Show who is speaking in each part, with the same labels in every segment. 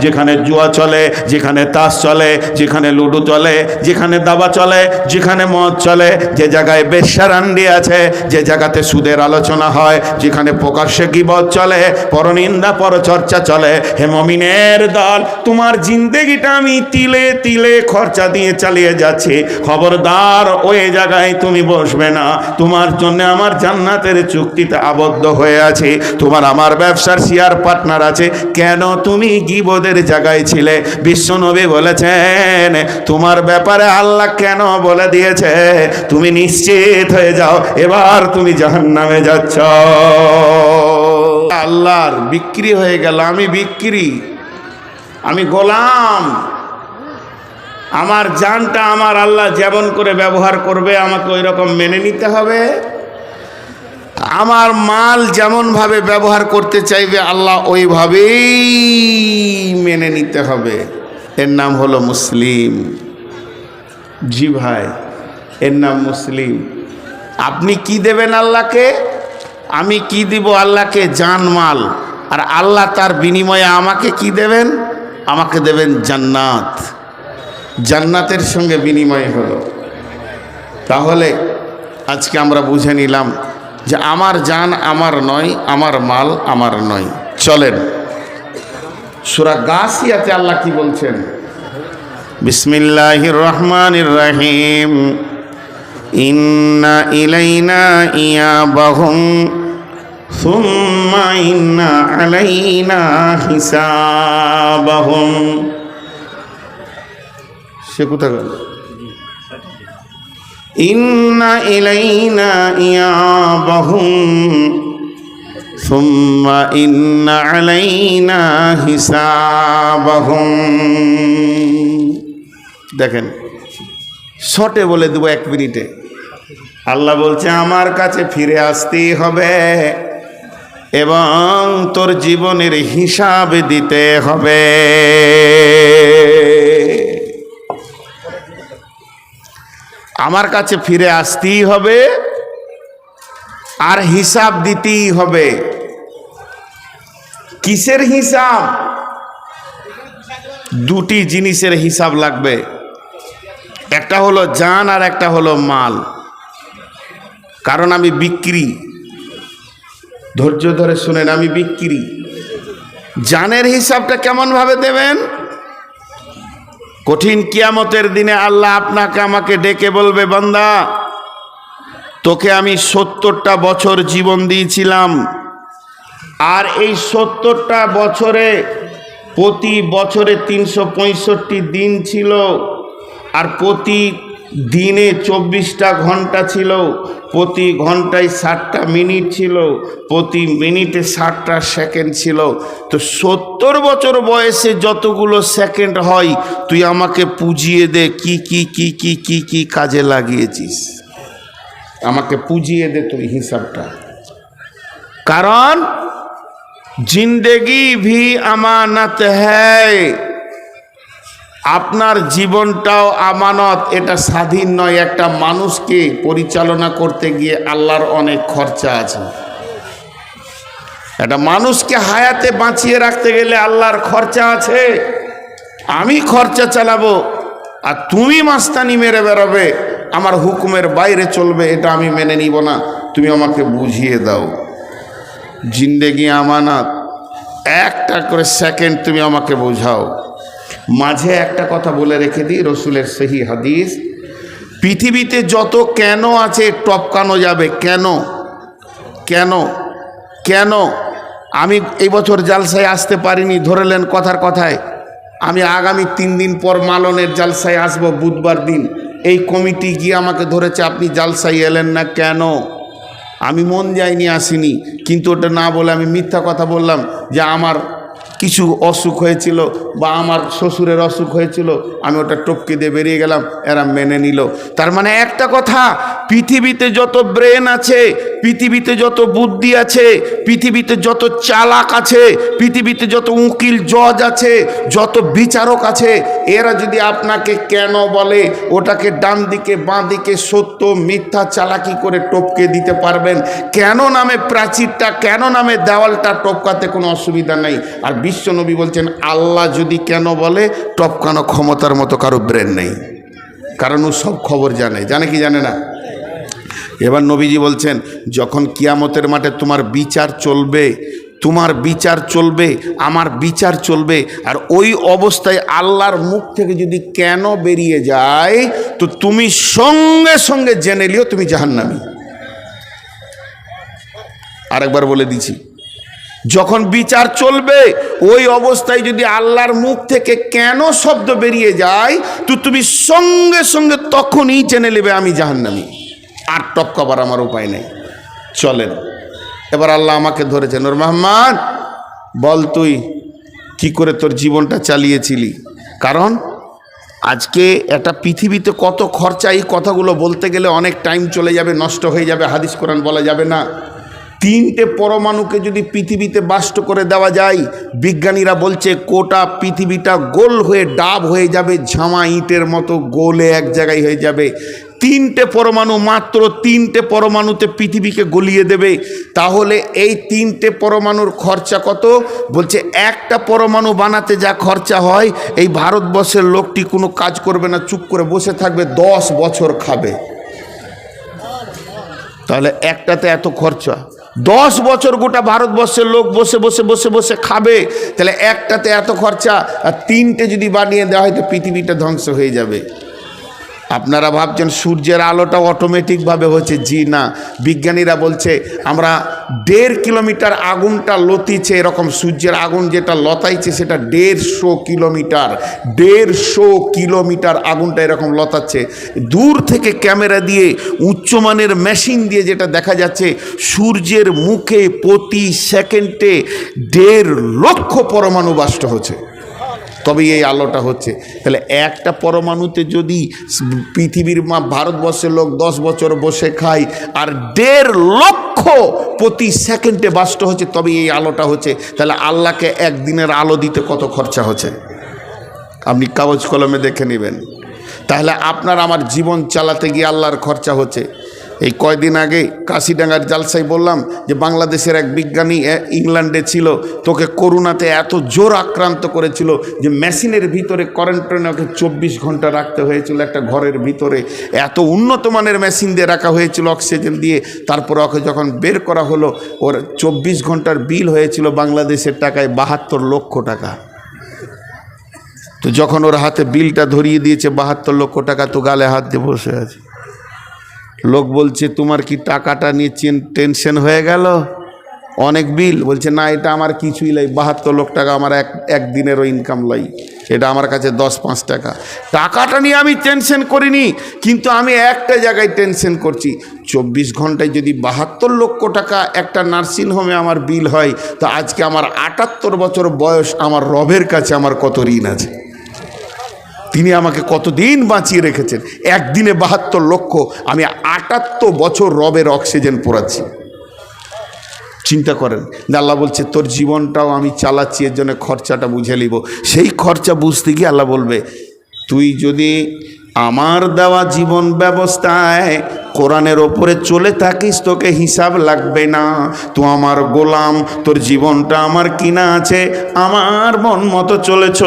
Speaker 1: যেখানে জুয়া চলে, যেখানে তাস চলে, যেখানে লুডো চলে, যেখানে দাবা চলে, যেখানে মদ চলে, যে জায়গায় বেশ্যারান্ডি আছে, যে জায়গাতে সুদের আলোচনা হয়, যেখানে প্রকাশ্যে গিবত চলে, পরনিন্দা, পরচর্চা চলে। হে মমিনের দল, তোমার জিন্দেগিটা আমি তিলে তিলে খরচা দিয়ে চালিয়ে যাচ্ছি। খবরদার ওই জায়গায় তুমি বসবে না। তোমার জন্য আমার জান্নাতের চুক্তিতে আবদ্ধ হয়ে আছে। তোমার আমার ব্যবসার শেয়ার পার্টনার আছে। কেন তুমি গিবদের জায়গায় ছিলে। বিশ্বনবী বলেছেন, তোমার ব্যাপারে আল্লাহ কেন বলে দিয়েছে? তুমি নিশ্চিত হয়ে যাও, এবার তুমি জাহান্নামে যাচ্ছ। আল্লাহর বিক্রি হয়ে গেল, আমি বিক্রি। আমি গোলাম। আমার জানটা আমার আল্লাহ যেমন করে ব্যবহার করবে, আমাকে ওই রকম মেনে নিতে হবে। আমার মাল যেমনভাবে ব্যবহার করতে চাইবে, আল্লাহ ওইভাবেই মেনে নিতে হবে। এর নাম হলো মুসলিম। জি ভাই, এর নাম মুসলিম। আপনি কি দেবেন আল্লাহকে? আমি কি দিব আল্লাহকে? জান মাল। আর আল্লাহ তার বিনিময়ে আমাকে কি দেবেন? আমাকে দেবেন জান্নাত। জান্নাতের সঙ্গে বিনিময় হলো। তাহলে আজকে আমরা বুঝে নিলাম যে আমার জান আমার নয়, আমার মাল আমার নয়। চলেন। সুরা গাছিয়াতে আল্লাহ কি বলছেন? বিসমিল্লাহির রহমানির রহিম। ইন্না ইলাইনা ইয়াবাহুম, সুম্মা ইন্না আলাইনা হিসাবাহুম। সে কোথায় গেল দেখেন, শর্টে বলে দেবো এক মিনিটে। আল্লাহ বলছে, আমার কাছে ফিরে আসতেই হবে এবং তোর জীবনের হিসাব দিতে হবে। আমার কাছে ফিরে আসতেই হবে আর হিসাব দিতেই হবে। কিসের হিসাব? দুটি জিনিসের হিসাব লাগবে। একটা হলো জান আর একটা হলো মাল। কারণ আমি বিক্রি। ধৈর্য ধরে শুনেন, আমি বিক্রি। জানের হিসাবটা কেমনভাবে দেবেন? কঠিন কিয়ামতের দিনে আল্লাহ আপনাকে আমাকে ডেকে বলবে, বান্দা, তোকে আমি সত্তরটা বছর জীবন দিয়েছিলাম। আর এই সত্তরটা বছরে প্রতি বছরে তিনশো পঁয়ষট্টি দিন ছিল। আর প্রতি দিনে চব্বিশটা ঘণ্টা ছিল, প্রতি ঘন্টায় ষাটটা মিনিট ছিল, প্রতি মিনিটে ষাটটা সেকেন্ড ছিল। তো সত্তর বছর বয়সে যতগুলো সেকেন্ড হয়, তুই আমাকে পুজিয়ে দে, কি কি কি কি কি কি কাজে লাগিয়েছিস? আমাকে পুজিয়ে দে তুই হিসাবটা। কারণ জিন্দেগি ভি আমানত হ্যায়। আপনার জীবনটাও আমানত। এটা স্বাধীন নয়, একটা মানুষকে পরিচালনা করতে গিয়ে আল্লাহর অনেক খরচা আছে। একটা মানুষকে হায়াতে বাঁচিয়ে রাখতে গেলে আল্লাহর খরচা আছে। আমি খরচা চালাবো, আর তুমি মাস্তানি মেরে বেরোবে, আমার হুকুমের বাইরে চলবে, এটা আমি মেনে নিব না। তুমি আমাকে বুঝিয়ে দাও। জিন্দেগি আমানত। একটা করে সেকেন্ড তুমি আমাকে বোঝাও। মাঝে একটা কথা বলে রেখে দিই, রসুলের সেই হাদিস। পৃথিবীতে যত কেন আছে টপকানো যাবে, কেন? কেন? কেন? আমি এই বছর জালসায় আসতে পারিনি, ধরেলেন কথার কথায়। আমি আগামী তিন দিন পর মালনের জালসায় আসব, বুধবার দিন। এই কমিটি গিয়ে আমাকে ধরেছে, আপনি জালসায় এলেন না কেন? আমি মন যাইনি আসিনি। কিন্তু ওটা না বলে আমি মিথ্যা কথা বললাম যে আমার কিছু অসুখ হয়েছিল বা আমার শ্বশুরের অসুখ হয়েছিল, আমি ওটা টপকে দিয়ে বেরিয়ে গেলাম, এরা মেনে নিল। তার মানে একটা কথা পৃথিবীতে যত ব্রেন আছে, পৃথিবীতে যত বুদ্ধি আছে, পৃথিবীতে যত চালাক আছে, পৃথিবীতে যত উকিল, জজ আছে, যত বিচারক আছে, এরা যদি আপনাকে কেন বলে, ওটাকে ডান দিকে, বাঁ দিকে সত্য, মিথ্যা, চালাকি করে টপকে দিতে পারবেন। কেন নামে প্রাচীরটা, কেন নামে দেওয়ালটা টপকাতে কোনো অসুবিধা নেই? আর বিশ্বনবী বলছেন, আল্লাহ যদি কেন বলে, টপকানো ক্ষমতার মতো কারও ব্রেন নেই। কারণ ও সব খবর জানে। জানে কি জানে না? এবার নবীজি বলছেন, যখন কিয়ামতের মাঠে তোমার বিচার চলবে, তোমার বিচার চলবে, আমার বিচার চলবে, আর ওই অবস্থায় আল্লাহর মুখ থেকে যদি কেন বেরিয়ে যায়, তো তুমি সঙ্গে সঙ্গে জেনে লিও তুমি জাহান্নামী। আরেকবার বলে দিছি যখন বিচার চলবে, ওই অবস্থায় যদি আল্লাহর মুখ থেকে কেন শব্দ বেরিয়ে যায়, তো তুমি সঙ্গে সঙ্গে তখনই জেনে নেবে আমি জাহান্নামী। আর টপকাবার আমার উপায় নেই। চলেন। এবার আল্লাহ আমাকে ধরেছেন ওর মোহাম্মদ বল তুই, কি করে তোর জীবনটা চালিয়েছিলি? কারণ আজকে একটা পৃথিবীতে কত খরচা, এই কথাগুলো বলতে গেলে অনেক টাইম চলে যাবে, নষ্ট হয়ে যাবে, হাদিস কোরআন বলা যাবে না। তিনটে পরমাণুকে যদি পৃথিবীতে বাষ্ট করে দেওয়া যায়, বিজ্ঞানীরা বলছে কোটা পৃথিবীটা গোল হয়ে ডাব হয়ে যাবে, ঝামা ইটের মতো গোলে এক জায়গায় হয়ে যাবে। তিনটে পরমাণু মাত্র তিনটে পরমাণুতে পৃথিবীকে গলিয়ে দেবে। তাহলে এই তিনটে পরমাণুর খরচা কত? বলছে, একটা পরমাণু বানাতে যা খরচা হয়, এই ভারতবর্ষের লোকটি কোনো কাজ করবে না, চুপ করে বসে থাকবে, দশ বছর খাবে। তাহলে একটাতে এত খরচা। দশ বছর গোটা ভারতবর্ষের লোক বসে বসে বসে বসে খাবে। তাহলে একটাতে এত খরচা, আর তিনটে যদি বানিয়ে দেওয়া হয়, তো পৃথিবীটা ধ্বংস হয়ে যাবে। আপনারা ভাবছেন সূর্যের আলোটা অটোমেটিকভাবে হচ্ছে জি না। বিজ্ঞানীরা বলছে, আমরা দেড় কিলোমিটার আগুনটা লতিছে, এরকম সূর্যের আগুন যেটা লতাইছে সেটা দেড়শো কিলোমিটার দেড়শো কিলোমিটার আগুনটা এরকম লতাচ্ছে। দূর থেকে ক্যামেরা দিয়ে, উচ্চমানের মেশিন দিয়ে যেটা দেখা যাচ্ছে, সূর্যের মুখে প্রতি সেকেন্ডে দেড় লক্ষ পরমাণু বাষ্ট হচ্ছে। তবেই এই আলোটা হচ্ছে। তাহলে একটা পরমাণুতে যদি পৃথিবীর মা ভারতবর্ষের লোক দশ বছর বসে খায় আর দেড় লক্ষ প্রতি সেকেন্ডে বাষ্ট হচ্ছে তবে এই আলোটা হচ্ছে। তাহলে আল্লাহকে একদিনের আলো দিতে কত খরচা হচ্ছে? আপনি কাগজ কলমে দেখে নেবেন। তাহলে আপনার আমার জীবন চালাতে গিয়ে আল্লাহর খরচা হচ্ছে। এই কয়দিন আগে কাশিডাঙ্গার জালসাই বললাম যে বাংলাদেশের এক বিজ্ঞানী ইংল্যান্ডে ছিল। তোকে করোনাতে এত জোর আক্রান্ত করেছিল যে মেশিনের ভিতরে কারেন্টনে ওকে চব্বিশ ঘণ্টা রাখতে হয়েছিল, একটা ঘরের ভিতরে। এত উন্নত মানের মেশিন দিয়ে রাখা হয়েছিল অক্সিজেন দিয়ে। তারপরে ওকে যখন বের করা হলো, ওর চব্বিশ ঘণ্টার বিল হয়েছিল বাংলাদেশের টাকায় বাহাত্তর লক্ষ টাকা। তো যখন ওর হাতে বিলটা ধরিয়ে দিয়েছে বাহাত্তর লক্ষ টাকা, তো গালে হাত দিয়ে বসে আছে। লোক বলছে, তোমার কি টাকাটা নিয়ে টেনশন হয়ে গেল? অনেক বিল। বলছে, না, এটা আমার কিছুই লাই বাহাত্তর লক্ষ টাকা আমার এক একদিনেরও ইনকাম লাই এটা আমার কাছে দশ পাঁচ টাকা। টাকাটা নিয়ে আমি টেনশন করিনি, কিন্তু আমি একটা জায়গায় টেনশন করছি। চব্বিশ ঘন্টায় যদি বাহাত্তর লক্ষ টাকা একটা নার্সিংহোমে আমার বিল হয়, তো আজকে আমার আটাত্তর বছর বয়স আমার রবের কাছে আমার কত ঋণ আছে? তিনি আমাকে কতদিন বাঁচিয়ে রেখেছেন? একদিনে বাহাত্তর লক্ষ, আমি আটাত্তর বছর রবের অক্সিজেন পোড়াচ্ছি। চিন্তা করেন, আল্লাহ বলছে, তোর জীবনটাও আমি চালাচ্ছি, এর জন্য খরচাটা বুঝে নিব। সেই খরচা বুঝতে গিয়ে আল্লাহ বলবে, তুই যদি আমার দেওয়া জীবন ব্যবস্থায় কোরআনের ওপরে চলে থাকিস, তোকে হিসাব লাগবে না। তো আমার গোলাম, তোর জীবনটা আমার কিনা আছে, আমার মন মতো চলেছ,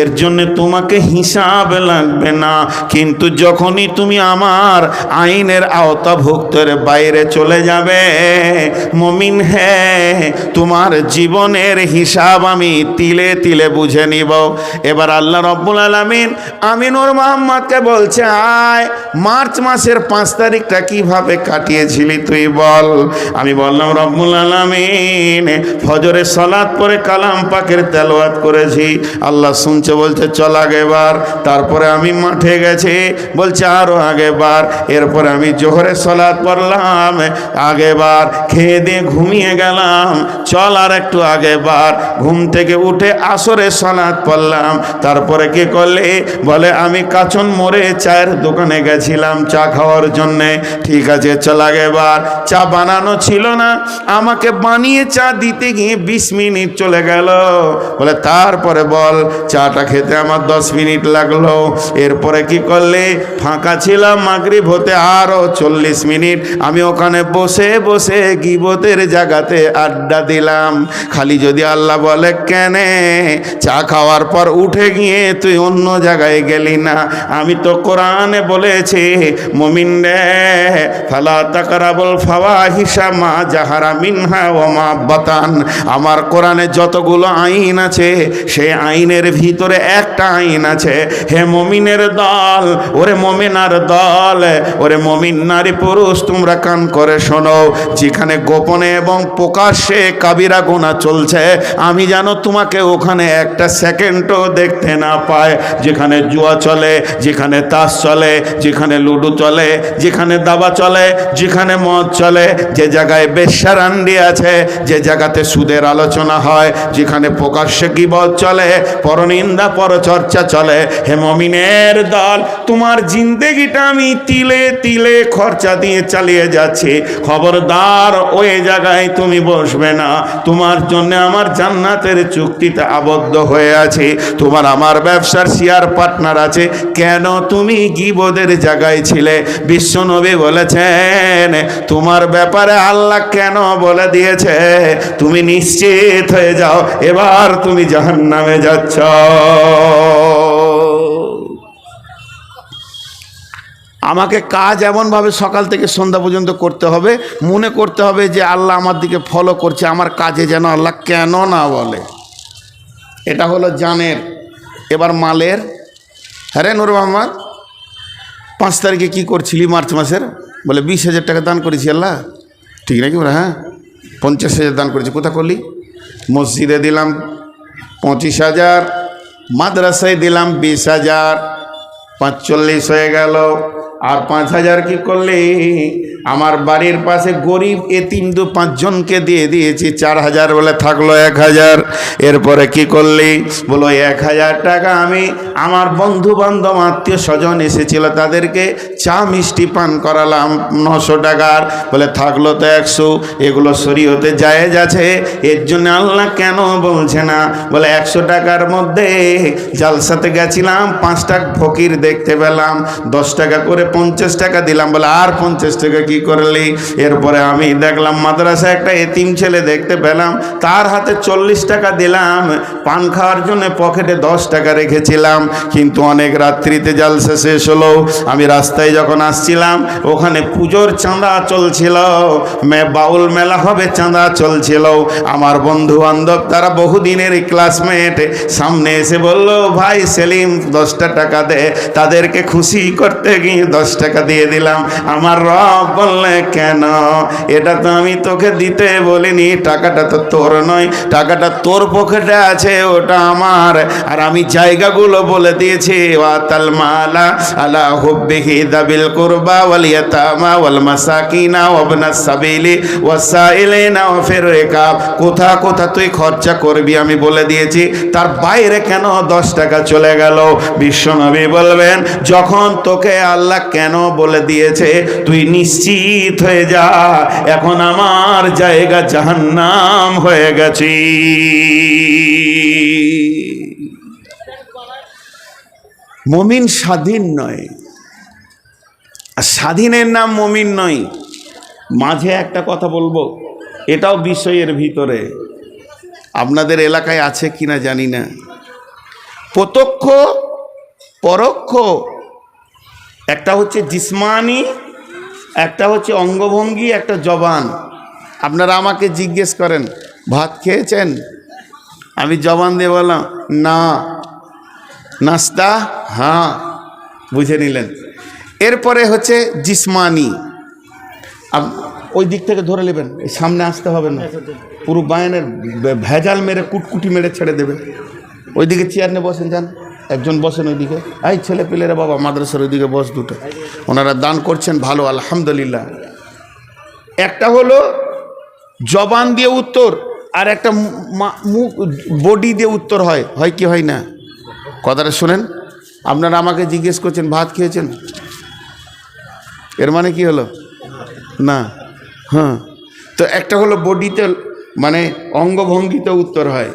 Speaker 1: এর জন্যে তোমাকে হিসাব লাগবে না। কিন্তু যখনই তুমি আমার আইনের আওতাভুক্তের বাইরে চলে যাবে, মমিন হ্যাঁ তোমার জীবনের হিসাব আমি তিলে তিলে বুঝে নিব। এবার আল্লাহ রব্বুল আলমিন আমিনুর মোহাম্মদকে বলছে, আয়, মার্চ মাসের পাঁচ তারিখটা কীভাবে কাটিয়েছিলি তুই বল? আমি বললাম, রব্বুল আলমিন ফজরে সলাৎ পরে কালাম পাকের তেলোয়াত করেছি। আল্লাহ শুনছে, বলছে, চল আগেবার তারপরে আমি মাঠে গেছি, বলছে আরও আগেবার এরপরে আমি জোহরে সলাৎ পড়লাম আগেবার খেয়ে দিয়ে ঘুমিয়ে গেলাম, চল আর একটু আগেবার ঘুম থেকে উঠে আসরে সলাৎ পড়লাম, তারপরে কি করলে? বলে, আমি কাচন মোড়ে চায়ের দোকানে গেছিলাম, চা খাওয়ার জন্য। জন্যে। ঠিক আছে, চল এবার। চা বানানো ছিল না। আমাকে বানিয়ে চা দিতে গিয়ে বিশ মিনিট চলে গেল। বলে, তারপরে বল, চাটা খেতে আমার দশ মিনিট লাগল। এরপরে কি করলে? ফাঁকা ছিলাম মাগরিব হতে আরও চল্লিশ মিনিট। আমি ওখানে বসে বসে গিবতের জায়গাতে আড্ডা দিলাম। খালি যদি আল্লাহ বলে, কেনে, চা খাওয়ার পর উঠে গিয়ে তুই অন্য জায়গায় গেলি না? আমি তো কোরআনে বলেছি মমিন রে ফালা তাকারাবল ফাওয়া হিসামা যাহারা মিনহা ও মা বাতান। আমার কোরআনে যতগুলো আইন আছে, সেই আইনের ভিতরে একটা আইন আছে, হে মমিনের দল, ওরে মমিনার দল, ওরে মমিন নারী পুরুষ, তোমরা কান করে শোনো, যেখানে গোপনে এবং প্রকাশ্যে কাবিরা গোনা চলছে, আমি যেন তোমাকে ওখানে একটা সেকেন্ডও দেখতে না পায় যেখানে জুয়া চলে, যেখানে তাস চলে, যেখানে লুডো চলে যেখানে দাবা চলে, যেখানে মদ চলে, যে জায়গায় বেশ্যারান্ডি আছে, যে জায়গাতে সুদের আলোচনা হয়, যেখানে প্রকাশ্যে গিবত চলে, পরনিন্দা, পরচর্চা চলে। হে মমিনের দল, তোমার জিন্দেগিটা আমি তিলে তিলে খরচা দিয়ে চালিয়ে যাচ্ছি। খবরদার ওই জায়গায় তুমি বসবে না। তোমার জন্য আমার জান্নাতের চুক্তিতে আবদ্ধ হয়ে আছে। তোমার আমার ব্যবসার শেয়ার পার্টনার আছে। কেন তুমি গিবদের জায়গায় ছিলে? বিশ্বনবী বলেছেন, তোমার ব্যাপারে আল্লাহ কেন বলে দিয়েছে? তুমি নিশ্চিত হয়ে যাও, এবার তুমি জাহান্নামে যাচ্ছ। আমাকে কাজ এমনভাবে সকাল থেকে সন্ধ্যা পর্যন্ত করতে হবে, মনে করতে হবে যে আল্লাহ আমার দিকে ফলো করছে, আমার কাজে যেন আল্লাহ কেন না বলে। এটা হলো জানের, এবার মালের। হ্যাঁ নুর মোহাম্মদ পাঁচ তারিখে কি করছিলি? মার্চ মাসের? বলে, বিশ হাজার টাকা দান করেছি, আল্লাহ। ঠিক নাকি বলে হ্যাঁ? পঞ্চাশ হাজার দান করেছি, কোথা করলি? মসজিদে দিলাম পঁচিশ হাজার, মাদ্রাসায় দিলাম বিশ হাজার, পাঁচচল্লিশ হয়ে গেল। আর পাঁচ হাজার কি করলে? আমার বাড়ির পাশে গরিব এতিম দু পাঁচজনকে দিয়ে দিয়েছি, চার হাজার বলে থাকল এক হাজার। এরপরে কি করলি? বলো, এক হাজার টাকা আমি আমার বন্ধু বান্ধব আত্মীয় স্বজন এসেছিল তাদেরকে চা মিষ্টি পান করালাম, নশো টাকার। বলে, থাকল তো একশো, এগুলো শরীয়তে জায়েজ আছে, এর জন্য আল্লাহ কেন বলছে না? বলে, একশো টাকার মধ্যে জালসাতে গেছিলাম, পাঁচটা ফকির দেখতে পেলাম, দশ টাকা করে পঞ্চাশ টাকা দিলাম, বলে, আর পঞ্চাশ টাকা কি করলি? এরপরে আমি দেখলাম, মাদ্রাসায় একটা এতিম ছেলে দেখতে পেলাম, তার হাতে চল্লিশ টাকা দিলাম, পান খাওয়ার জন্য পকেটে দশ টাকা রেখেছিলাম, কিন্তু অনেক রাত্রিতে জালসা শেষ হলো। আমি রাস্তায় যখন আসছিলাম, ওখানে পুজোর চাঁদা চলছিল, মে, বাউল মেলা হবে, চাঁদা চলছিল। আমার বন্ধু বান্ধব তারা বহুদিনের ক্লাসমেট সামনে এসে বলল, ভাই সেলিম, দশটা টাকা দে, তাদেরকে খুশি করতে গিয়ে দশ টাকা দিয়ে দিলাম। আমার রব বললে, কেন? এটা তো আমি তোকে দিতে বলিনি। টাকাটা তো তোর নয়। টাকাটা তোর পকেটে আছে, ওটা আমার। আর আমি জায়গাগুলো বলে দিয়েছি, ওয়াতাল মালা আলা হুব্বিহি দাবিল কুরবা ওয়াল ইয়াতামা ওয়াল মাসাকিনা ওয়াবনাস সাবিলি ওয়াসাইলিনা ওয়া ফির রিকাব। কোথা কোথা তুই খরচা করবি আমি বলে দিয়েছি। তার বাইরে কেন দশ টাকা চলে গেল? বিশ্বনবী বলবেন, যখন তোকে আল্লাহ কেন বলে দিয়েছে? তুই নিশ্চিত হয়ে যা, এখন আমার জায়গা জাহান্নাম হয়ে গেছি। মমিন স্বাধীন নয়। আর স্বাধীনের নাম মমিন নয়। মাঝে একটা কথা বলব, এটাও বিষয়ের ভিতরে। আপনাদের এলাকায় আছে কিনা জানি না। প্রত্যক্ষ, পরোক্ষ একটা হচ্ছে জিসমানি, একটা হচ্ছে অঙ্গভঙ্গি, একটা জবান। আপনারা আমাকে জিজ্ঞেস করেন, ভাত খেয়েছেন? আমি জবান দিয়ে বললাম, না। নাস্তা? হ্যাঁ। বুঝে নিলেন। এরপরে হচ্ছে জিসমানি। ওই দিক থেকে ধরে নেবেন সামনে আসতে হবে না। পুরো বায়নের ভেজাল মেরে কুটকুটি মেরে ছেড়ে দেবে। ওইদিকে চেয়ার নিয়ে বসেন, যান। একজন বসেন ওইদিকে। এই ছেলে পেলেরা বাবা, মাদ্রাসার ওইদিকে বস দুটো। ওনারা দান করছেন ভালো, আলহামদুলিল্লাহ। একটা হলো জবান দিয়ে উত্তর, আর একটা মুখ, বডি দিয়ে উত্তর হয়। হয় কি, হয় না? কথাটা শোনেন। আপনারা আমাকে জিজ্ঞেস করছেন, ভাত খেয়েছেন? এর মানে কি হলো? না। হ্যাঁ। তো একটা হলো বডিতে মানে অঙ্গভঙ্গিতে উত্তর হয়।